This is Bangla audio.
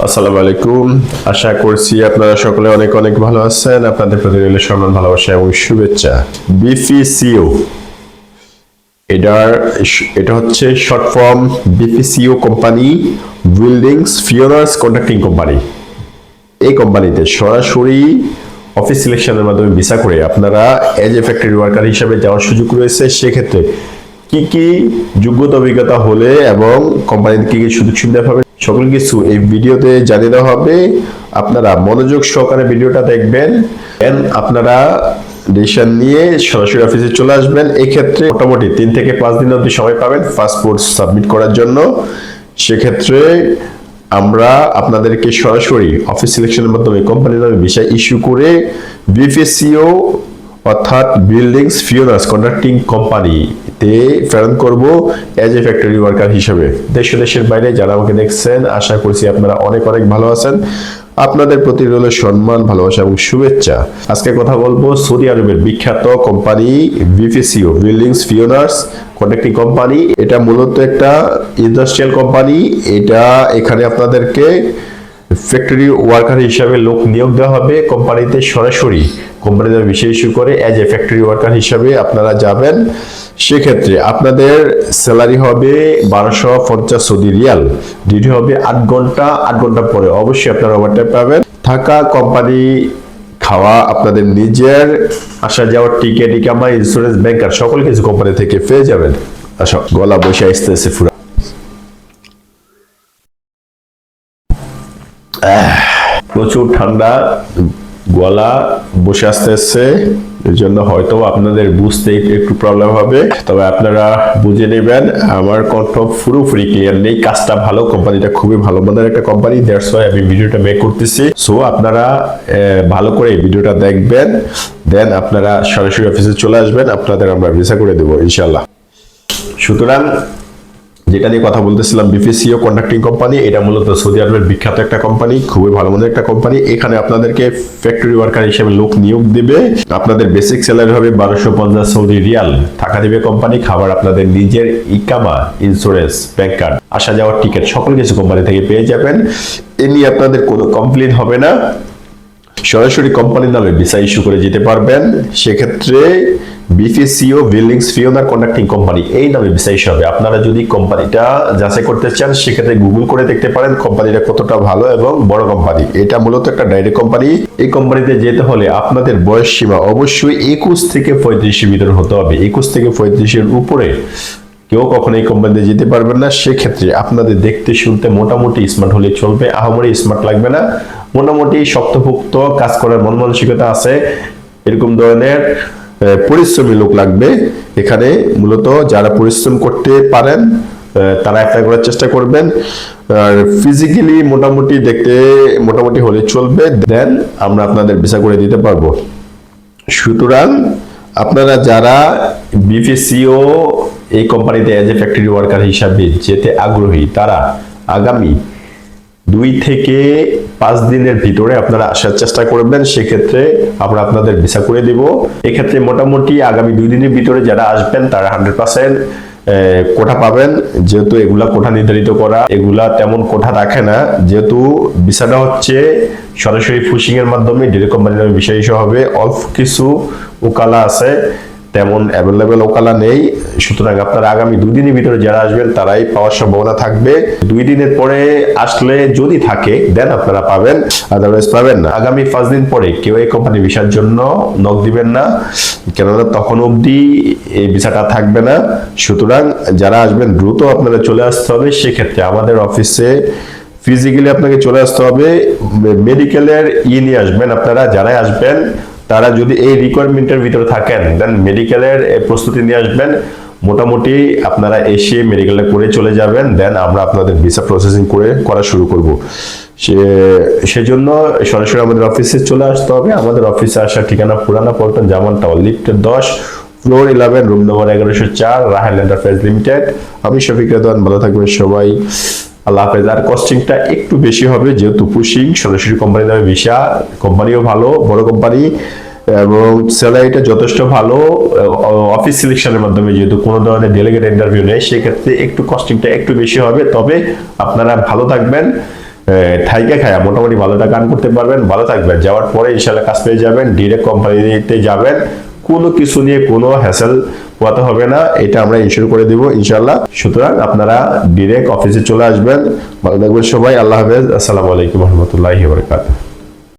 আসসালামু আলাইকুম। আশা করছি আপনারা সকলে অনেক অনেক ভালো আছেন। আপনাদের প্রতি রইল সম্মান, ভালোবাসা এবং শুভেচ্ছা। বিপিসিও এটার এটা হচ্ছে short form BPCO company buildings pioneers contracting company এই কোম্পানিতে সরাসরি অফিস সিলেকশনের মাধ্যমে ভিসা করে আপনারা এজ এ ফ্যাক্টরি ওয়ার্কার হিসাবে যাওয়ার সুযোগ রয়েছে। সেক্ষেত্রে কি কি যোগ্যতা, অভিজ্ঞতা হলে এবং কোম্পানিতে কি কি সুযোগ সুবিধা পাবেন সকল কিছু এই ভিডিওতে জানিয়ে দেওয়া হবে। আপনারা মনোযোগ সহকারে ভিডিওটা দেখবেন। আপনারা ডিসিশন নিয়ে সরাসরি অফিসে চলে আসবেন। এক্ষেত্রে মোটামুটি তিন থেকে পাঁচ দিন অবধি সময় পাবেন পাসপোর্ট সাবমিট করার জন্য। সেক্ষেত্রে আমরা আপনাদেরকে সরাসরি অফিস সিলেকশনের মাধ্যমে কোম্পানির নামে ভিসা ইস্যু করে বিপিসিও অর্থাৎ বিল্ডিংস ফিওনার্স কন্ট্রাক্টিং কোম্পানিতে প্রেরণ করব এজ এ ফ্যাক্টরি ওয়ার্কার হিসেবে। দেশ দেশের বাইরে যারা আমাকে দেখছেন, আশা করছি আপনারা অনেক অনেক ভালো আছেন। আপনাদের প্রতি রইল সম্মান, ভালোবাসা এবং শুভেচ্ছা। আজকে কথা বলব সৌদি আরবের বিখ্যাত company BPCO buildings pioneers contracting company এটা মূলত একটা ইন্ডাস্ট্রিয়াল কোম্পানি এটা এখানে আপনাদেরকে ফ্যাক্টরি ওয়ার্কার হিসাবে লোক নিয়োগ দেওয়া হবে। কোম্পানিতে সরাসরি কোম্পানিতে ইস্যু করে অ্যাজ এ ফ্যাক্টরি ওয়ার্কার হিসাবে আপনারা যাবেন। সেক্ষেত্রে আপনাদের স্যালারি হবে বারোশো পঞ্চাশ সৌদি রিয়াল। ডিউটি হবে আট ঘণ্টা আট ঘণ্টা পরে অবশ্যই আপনারা ওভারটাইম পাবেন। থাকা কোম্পানি খাওয়া আপনাদের নিজের, আসা যাওয়ার টিকিট ইকামা ইন্স্যুরেন্স ব্যাংকার সকল কিছু কোম্পানি থেকে পেয়ে যাবেন। আসো, গলা বসে আসতেছে প্রচুর ঠান্ডা, গলা বসে আসতে আসছে এর জন্য হয়তো আপনাদের বুঝতে একটু- প্রবলেম হবে। তবে আপনারা বুঝে নেবেন, আমার কণ্ঠ পুরোপুরি ক্লিয়ার নেই। কাজটা ভালো কোম্পানিটা খুবই ভালো মানের একটা কোম্পানি দ্যাটস ওয়াই আমি ভিডিওটা মেক করতেছি। সো আপনারা ভালো করে ভিডিওটা দেখবেন দেন আপনারা সরাসরি অফিসে চলে আসবেন, আপনাদের আমরা ভিসা করে দেবো ইনশাল্লাহ সুতরাং যেটা নিয়ে কথা বলতেছিলাম বিপিসিও কন্ট্রাক্টিং কোম্পানি এটা মূলত সৌদি আরবের বিখ্যাত একটা কোম্পানি খুবই ভালো মানের একটা কোম্পানি এখানে আপনাদেরকে ফ্যাক্টরি ওয়ার্কার হিসেবে লোক নিয়োগ দিবে। আপনাদের বেসিক স্যালারি হবে বারোশো পঞ্চাশ সৌদি রিয়াল থাকা দিবে কোম্পানি খাবার আপনাদের নিজের ইকামা ইন্স্যুরেন্স ব্যাংক কার্ড আসা যাওয়ার টিকিট সকল কিছু কোম্পানি থেকে পেয়ে যাবেন। এ নিয়ে আপনাদের কোনো কমপ্লেন হবে না। সরাসরি কোম্পানির নামে ভিসা ইস্যু করে যেতে পারবেন। সেক্ষেত্রে বিপিসিও বিল্ডিংস ফিওনার কন্ডাক্টিং কোম্পানি এই নামে ভিসা ইস্যু হবে। আপনারা যদি কোম্পানিটা যাচাই করতে চান, সেক্ষেত্রে গুগল করে দেখতে পারেন কোম্পানিটা কতটা ভালো এবং বড় কোম্পানি এটা মূলত একটা ডাইরেক্ট কোম্পানি এই কোম্পানিতে যেতে হলে আপনাদের বয়স সীমা অবশ্যই একুশ থেকে পঁয়ত্রিশের ভিতরে হতে হবে। একুশ থেকে পঁয়ত্রিশের উপরে কেউ কখনো এই কোম্পানিতে যেতে পারবেন না। সেক্ষেত্রে আপনাদের দেখতে শুনতে মোটামুটি স্মার্ট হলে চলবে। আহামরি স্মার্ট লাগবে না। মোটামুটি শক্তভুক্ত কাজ করার মন মানসিকতা আছে, এরকম ধরনের পরিশ্রমী লোক লাগবে। এখানে মূলত যারা পরিশ্রম করতে পারেন তারা অ্যাপ্লাই করার চেষ্টা করবেন। আর ফিজিক্যালি মোটামুটি দেখতে মোটামুটি হলে চলবে দেন আমরা আপনাদের ভিসা করে দিতে পারব। সুতরাং আপনারা যারা বিপিসিও এই কোম্পানিতে এজ এ ফ্যাক্টরি ওয়ার্কার হিসাবে যেতে আগ্রহী, তারা আগামী দুই থেকে পাঁচ দিনের ভিতরে আপনারা আসার চেষ্টা করবেন, সেক্ষেত্রে আমরা আপনাদের ভিসা করে দিব। এক্ষেত্রে মোটামুটি আগামী দুই দিনের ভিতরে যারা আসবেন, তারা হান্ড্রেড পার্সেন্ট কোঠা পাবেন। যেহেতু এগুলা কোঠা নির্ধারিত করা, এগুলা তেমন কোঠা রাখে না। যেহেতু ভিসাটা হচ্ছে সরাসরি ফুসিং এর মাধ্যমে ডিরেক্ট কোম্পানির বিষয় হবে। অল্প কিছু ওকালা আছে। তেমন অ্যাভেলেবেল ওকালা নেই। সুতরাং আপনারা আগামী দুই দিনের ভিতরে যারা আসবেন, তারাই পাওয়ার সম্ভাবনা থাকবে। দুই দিনের পরে আসলে যদি থাকে দেন আপনারা পাবেন আদারওয়াইজ পাবেন না। আগামী পাঁচ দিন পরে কেউ এই কোম্পানি ভিসার জন্য নক দিবেন না, কেননা তখন অবধি এই ভিসাটা থাকবে না। সুতরাং যারা আসবেন, দ্রুত আপনারা চলে আসতে হবে। সেক্ষেত্রে আমাদের অফিসে ফিজিক্যালি আপনাকে চলে আসতে হবে। মেডিকেলের ই নিয়ে আসবেন আপনারা। যারাই আসবেন তারা যদি এই রিকোয়ারমেন্টের ভিতরে থাকেন দেন মেডিকেলের প্রস্তুতি নিয়ে আসবেন। মোটামুটি আপনারা এসে মেডিকেলটা করে চলে যাবেন দেন আমরা আপনাদের ভিসা প্রসেসিং করে, করা শুরু করব। সে, সেজন্য সরাসরি আমাদের অফিসে চলে আসতে হবে। আমাদের অফিসে আসার ঠিকানা পুরানা পল্টন জামান টাওয়ার লিফটের দশ ফ্লোর ইলেভেন রুম নম্বর এগারোশো চার, রাহেল এন্টারপ্রাইজ লিমিটেড আমি শফিক রেদান ভালো থাকবেন সবাই। আল্লাহ হাফেজ। আর কস্টিংটা একটু বেশি হবে, যেহেতু পুশিং সরাসরি কোম্পানি দামে ভিসা কোম্পানিও ভালো, বড় কোম্পানি এবং স্যালারিটা যথেষ্ট ভালো অফিস সিলেকশনের মাধ্যমে যেহেতু কোনো ধরনের ডেলিগেট ইন্টারভিউ নেই, সেক্ষেত্রে একটু কস্টিংটা একটু বেশি হবে। তবে আপনারা ভালো থাকবেন থাইকে খায়া মোটামুটি ভালো টাকা আর্ন করতে পারবেন, ভালো থাকবেন। যাওয়ার পরে ইনশাল্লাহ কাজ পেয়ে যাবেন ডিরেক্ট কোম্পানিতে যাবেন। কোনো কিছু নিয়ে কোনো হ্যাসেল পোয়াতে হবে না। এটা আমরা ইনশিওর করে দিব ইনশাল্লাহ সুতরাং আপনারা ডিরেক্ট অফিসে চলে আসবেন। ভালো থাকবেন সবাই। আল্লাহ হাফেজ। আসসালামু আলাইকুম রহমতুল্লাহি বরকাত